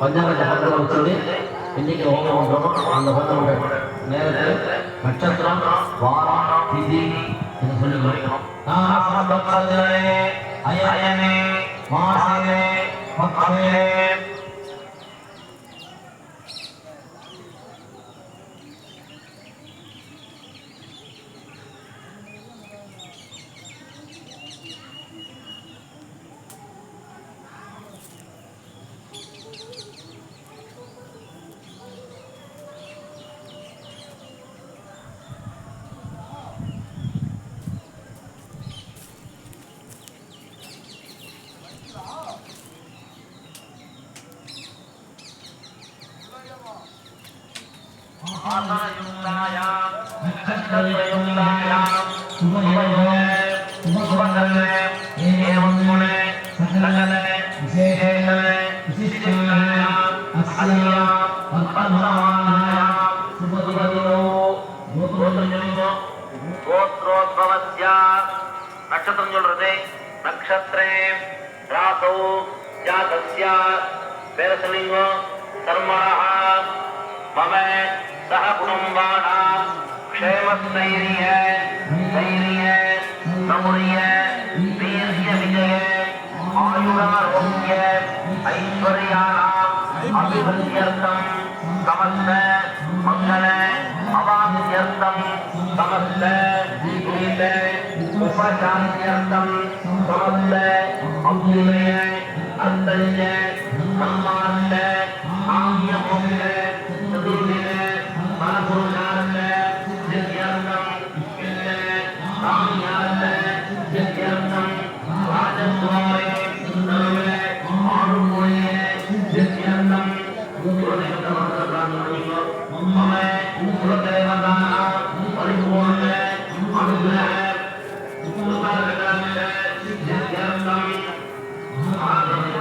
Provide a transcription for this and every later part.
பஞ்சாங்கத்தை பக்கத்தில் வச்சுட்டு இன்னைக்கு ஹோமம் பண்ணுறோம் அந்த ஹோமம் நேரத்தில் நட்சத்திரம் வாரம் திதி இதை சொல்லிக்கணும் ஐயனே மாசனே மக்களே. நட்சத்திரம் சொல்றது நக்ஷத்ரே ராசௌ ஜாதஸ்ய பேர சொல்லிங்க கர்மணः மம சக குடும்பானாம் க்ஷேமஸ்தைரிய தைரிய சமுரிய வீரிய விஜய ஆயுராரோக்கிய ஐஸ்வர்யானாம் அபிவருத்தியர்த்தம் சமஸ்த மங்கள அவாப்தியர்த்தம் சமஸ்த கீத உபசாந்தியர்த்தம் சமஸ்த அவ்யுதய அந்தஞ்ச சம்மார்த்த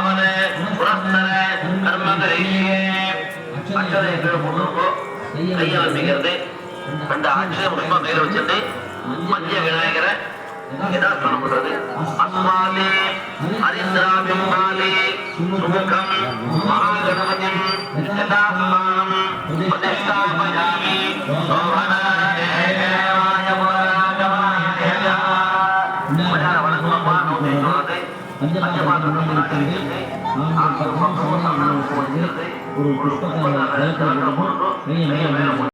திவ்ய சரணார வித்தையோः மகாகணபதி அவன புரஸ்தர கர்மகரிஷ்யே ரெண்டு அட்சயம் ரொம்ப மேல வச்சுட்டு விநாயகரை பண்றது. அஸ்மாலே சுமுகம் பிரதிஷ்டாபயாமி சொல்றது பஞ்சபாத்திரம் ஒரு புஷ்பத்தை